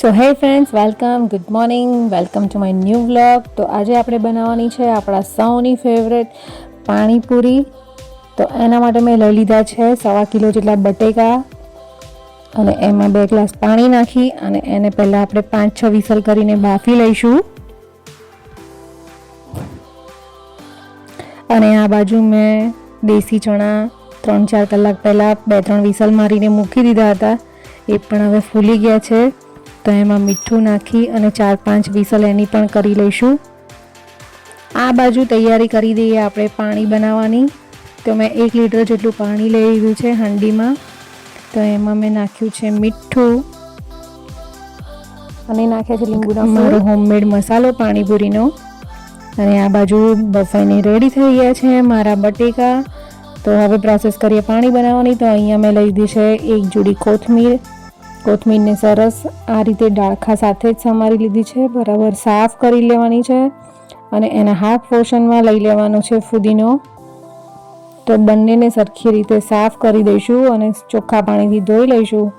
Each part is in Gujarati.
So hey friends welcome good morning welcome to my new vlog તો આજે આપણે બનાવવાની છે આપણા સૌની ફેવરેટ પાણીપુરી. તો એના માટે મેં લઈ લીધા છે સવા કિલો જેટલા બટેકા અને એમાં બે ગ્લાસ પાણી નાખી અને એને પહેલાં આપણે પાંચ, છ વિસલ કરીને બાફી લઈશું. અને આ બાજુ મેં દેશી ચણા ત્રણ, ચાર કલાક પહેલાં બે, ત્રણ વિસલ મારીને મૂકી દીધા હતા. એ પણ હવે ફૂલી ગયા છે. તો એમાં મીઠું નાખી અને ચાર પાંચ વિસલ એની પણ કરી લઈશું. આ બાજુ તૈયારી કરી દઈએ આપણે પાણી બનાવવાની. તો મેં એક લીટર જેટલું પાણી લઈ લીધું છે હાંડીમાં. તો એમાં મેં નાખ્યું છે મીઠું. અને નાખ્યા છે લીંબુના મારો હોમમેડ મસાલો પાણીપુરીનો. અને આ બાજુ બફાઈને રેડી થઈ ગયા છે મારા બટેકા. તો હવે પ્રોસેસ કરીએ પાણી બનાવવાની. તો અહીંયા મેં લઈ લીધી છે એક જોડી કોથમીર. કોથમીરને સરસ આ રીતે ડાળખા સાથે જ સમારી લીધી છે. બરાબર સાફ કરી લેવાની છે અને એના હાફ પોર્શનમાં લઈ લેવાનો છે ફુદીનો. તો બંનેને સરખી રીતે સાફ કરી દઈશું અને ચોખ્ખા પાણીથી ધોઈ લઈશું.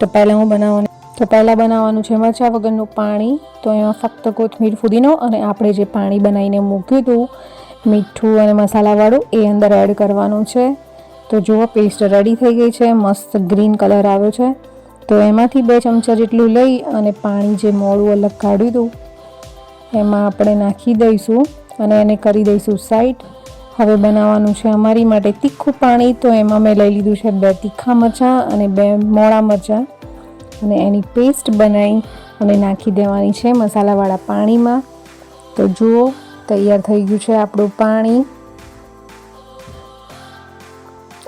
તો પહેલાં હું બનાવવાનું તો પહેલાં બનાવવાનું છે મરચા વગરનું પાણી. તો એમાં ફક્ત કોથમીર, ફુદીનો અને આપણે જે પાણી બનાવીને મૂક્યું હતું, મીઠું અને મસાલાવાળું એ અંદર એડ કરવાનું છે. તો જુઓ, પેસ્ટ રેડી થઈ ગઈ છે. મસ્ત ગ્રીન કલર આવ્યો છે. તો એમાંથી બે ચમચા જેટલું લઈ અને પાણી જે મોળું અલગ કાઢ્યું હતું એમાં આપણે નાખી દઈશું અને એને કરી દઈશું સાઈડ હવે બનાવવાનું છે અમારી માટે તીખું પાણી, તો એમાં મેં લઈ લીધું છે બે તીખા મરચાં અને બે મોળા મરચાં. અને એની પેસ્ટ બનાવી અને નાખી દેવાની છે મસાલાવાળા પાણીમાં. તો જુઓ, તૈયાર થઈ ગયું છે આપણું પાણી.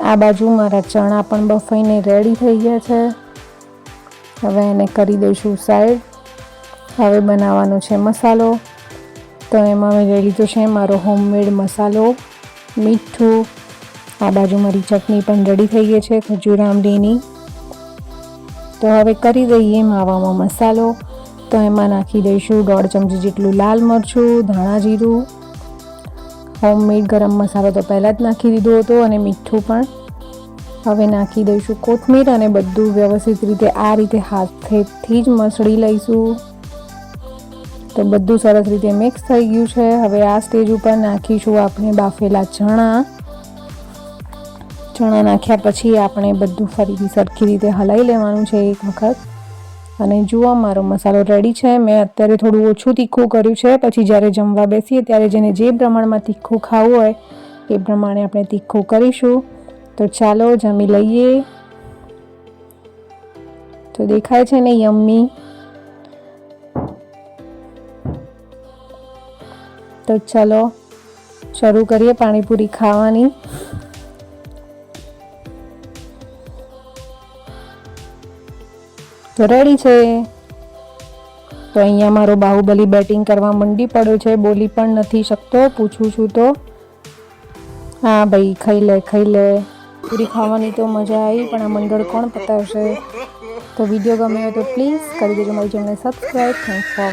આ બાજુ મારા ચણા પણ બફાઈને રેડી થઈ ગયા છે. હવે એને કરી દઈશું સાઈડ. હવે બનાવવાનો છે મસાલો. તો એમાં મેં લઈ લીધો છે મારો હોમમેડ મસાલો, મીઠું, આ બાજુ મારી ચટણી પણ રેડી થઈ ગઈ છે ખજૂર આંબલીની તો હવે કરી દઈએ માવામાં મસાલો. તો એમાં નાખી દઈશું દોઢ ચમચી જેટલું લાલ મરચું, ધાણા જીરું. હોમમેડ ગરમ મસાલો તો પહેલાં જ નાખી દીધો હતો અને મીઠું પણ હવે નાખી દઈશું કોથમીર અને બધું વ્યવસ્થિત રીતે આ રીતે હાથેથી જ મસળી લઈશું. તો બધું સરસ રીતે મિક્સ થઈ ગયું છે. હવે આ સ્ટેજ ઉપર નાખીશું આપણે બાફેલા ચણા. ચણા નાખ્યા પછી આપણે બધું ફરીથી સરખી રીતે હલાવી લેવાનું છે એક વખત. અને જુઓ મારો મસાલો રેડી છે. મેં અત્યારે થોડું ઓછું તીખું કર્યું છે. પછી જ્યારે જમવા બેસીએ ત્યારે જેને જે પ્રમાણમાં તીખું ખાવું હોય એ પ્રમાણે આપણે તીખું કરીશું. તો ચાલો જમી લઈએ. તો દેખાય છે ને યમ્મી. તો ચાલો, શરૂ કરીએ પાણીપુરી ખાવાની. તો રેડી છે. તો અહીંયા મારો બાહુબલી બેટિંગ કરવા મંડી પડ્યો છે, બોલી પણ નથી શકતો, પૂછું છું તો. હા ભાઈ, ખાઈ લે ખાઈ લે. પૂરી ખાવાની તો મજા આવી, પણ આ મંડળ કોણ પતાવશે? તો વીડિયો ગમે તો પ્લીઝ કરી દેજો, મારી ચેનલને સબસ્ક્રાઈબ થેન્ક ફોર